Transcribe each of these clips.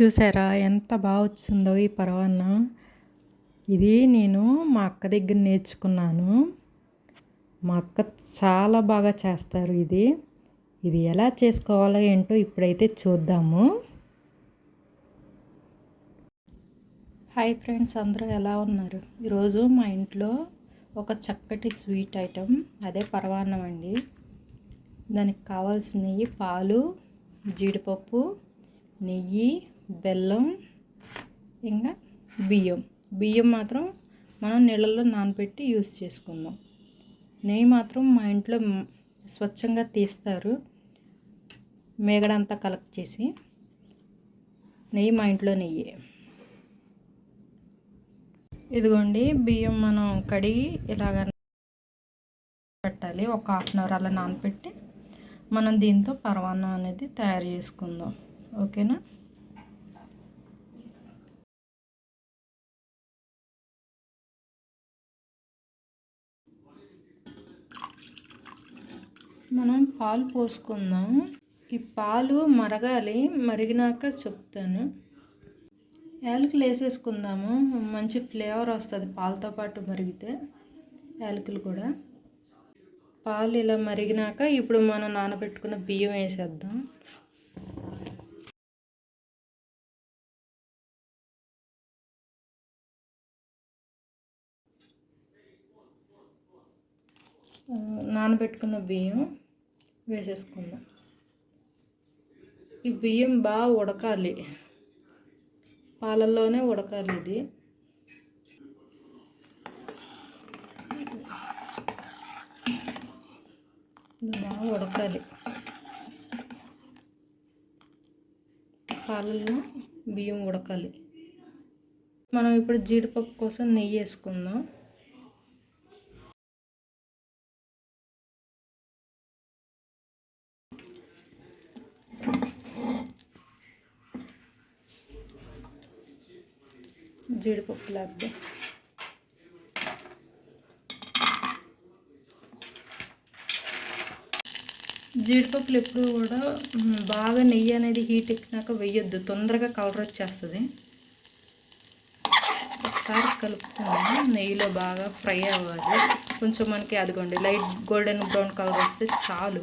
చూసారా? ఎంత బాగా వచ్చిందో ఈ పరవాన్నం. ఇది నేను మా అక్క దగ్గర నేర్చుకున్నాను. మా అక్క చాలా బాగా చేస్తారు ఇది. ఇది ఎలా చేసుకోవాలో ఏంటో ఇప్పుడైతే చూద్దాము. హాయ్ ఫ్రెండ్స్ అందరూ ఎలా ఉన్నారు? ఈరోజు మా ఇంట్లో ఒక చక్కటి స్వీట్ ఐటెం అదే పరవాన్నం అండి. దానికి కావాల్సినవి పాలు జీడిపప్పు నెయ్యి బెల్లం ఇంకా బియ్యం. బియ్యం మాత్రం మనం నీళ్ళల్లో నానబెట్టి యూస్ చేసుకుందాం. నెయ్యి మాత్రం మా ఇంట్లో స్వచ్ఛంగా తీస్తారు. మేగడంతా కలెక్ట్ చేసి నెయ్యి మా ఇంట్లో నెయ్యి. ఇదిగోండి బియ్యం మనం కడిగి ఇలాగ పెట్టాలి. ఒక హాఫ్ అన్ అవర్ అలా నానపెట్టి మనం దీంతో పరవాన్నం అనేది తయారు చేసుకుందాం. ఓకేనా? మనం పాలు పోసుకుందాం. ఈ పాలు మరగాలి మరిగినాక చెప్తాను. యాలకులు వేసేసుకుందాము. మంచి ఫ్లేవర్ వస్తుంది పాలతో పాటు మరిగితే యాలకులు కూడా. పాలు ఇలా మరిగినాక ఇప్పుడు మనం నానబెట్టుకున్న బియ్యం వేసేద్దాం. నానబెట్టుకున్న బియ్యం వేసేసుకుందాం. ఈ బియ్యం బాగా ఉడకాలి. పాలల్లోనే ఉడకాలి ఇది. బాగా ఉడకాలి. పాలల్లో బియ్యం ఉడకాలి. మనం ఇప్పుడు జీడిపప్పు కోసం నెయ్యి వేసుకుందాం. జీడిపప్పు లాగా జీడిపప్పులు ఎప్పుడు కూడా బాగా నెయ్యి అనేది హీట్ ఎక్కినాక వేయొద్దు. తొందరగా కలర్ వచ్చేస్తుంది. ఒకసారి కలుపుకున్నాము నెయ్యిలో బాగా ఫ్రై అవ్వాలి. కొంచెం మనకి అదిగోండి లైట్ గోల్డెన్ బ్రౌన్ కలర్ వస్తే చాలు.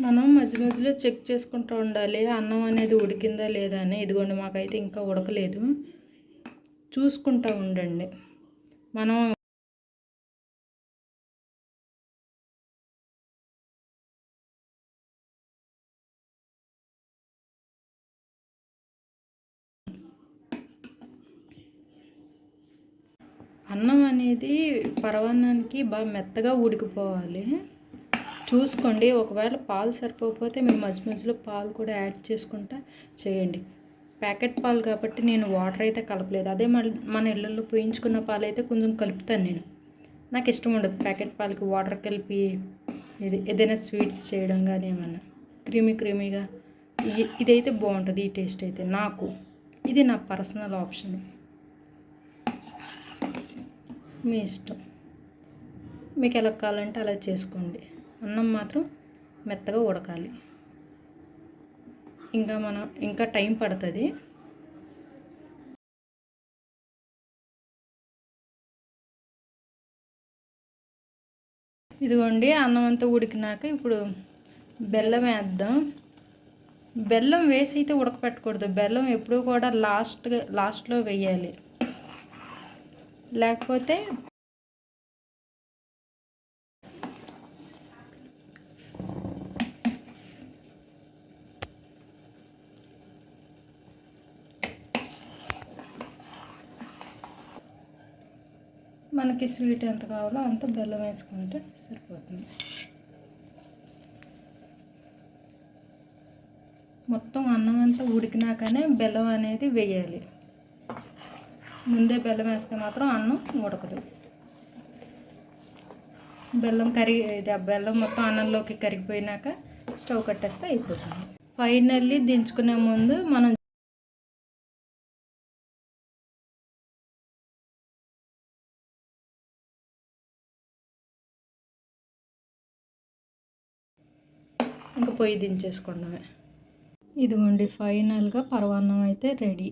మనం మధ్య మధ్యలో చెక్ చేసుకుంటూ ఉండాలి అన్నం అనేది ఉడికిందా లేదా అని. ఇదిగోండి మాకైతే ఇంకా ఉడకలేదు. చూసుకుంటూ ఉండండి. మనం అన్నం అనేది పరవన్నానికి బాగా మెత్తగా ఉడికిపోవాలి. చూసుకోండి. ఒకవేళ పాలు సరిపోకపోతే మీరు మధ్య మధ్యలో పాలు కూడా యాడ్ చేసుకుంటా చేయండి. ప్యాకెట్ పాలు కాబట్టి నేను వాటర్ అయితే కలపలేదు. అదే మన ఇళ్ళల్లో పోయించుకున్న పాలు అయితే కొంచెం కలుపుతాను నేను. నాకు ఇష్టం ఉండదు ప్యాకెట్ పాలకి వాటర్ కలిపి ఇది ఏదైనా స్వీట్స్ చేయడం కానీ ఏమన్నా. క్రీమీ క్రీమీగా ఇదైతే బాగుంటుంది ఈ టేస్ట్ అయితే నాకు. ఇది నా పర్సనల్ ఆప్షన్. మీ ఇష్టం. మీకు ఎలా కావాలంటే అలా చేసుకోండి. అన్నం మాత్రం మెత్తగా ఉడకాలి. ఇంకా మనం ఇంకా టైం పడుతుంది. ఇదిగోండి అన్నం అంతా ఉడికినాక ఇప్పుడు బెల్లం వేద్దాం. బెల్లం వేసి అయితే ఉడకపెట్టకూడదు. బెల్లం ఎప్పుడూ కూడా లాస్ట్ లాస్ట్లో వేయాలి. లేకపోతే మనకి స్వీట్ ఎంత కావాలో అంత బెల్లం వేసుకుంటే సరిపోతుంది. మొత్తం అన్నం అంతా ఉడికినాకనే బెల్లం అనేది వేయాలి. ముందే బెల్లం వేస్తే మాత్రం అన్నం ఉడకదు. బెల్లం కరిగి ఇది ఆ బెల్లం మొత్తం అన్నంలోకి కరిగిపోయినాక స్టవ్ కట్టేస్తే అయిపోతుంది. ఫైనల్లీ దించుకునే ముందు మనం ఇంకా పొయ్యి దించేసుకోవడమే ఇదిగోండి ఫైనల్గా పరవాన్నం అయితే రెడీ.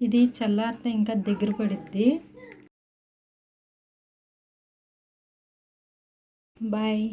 ఇది చల్లారితే ఇంకా దగ్గర పడుద్ది. బాయ్.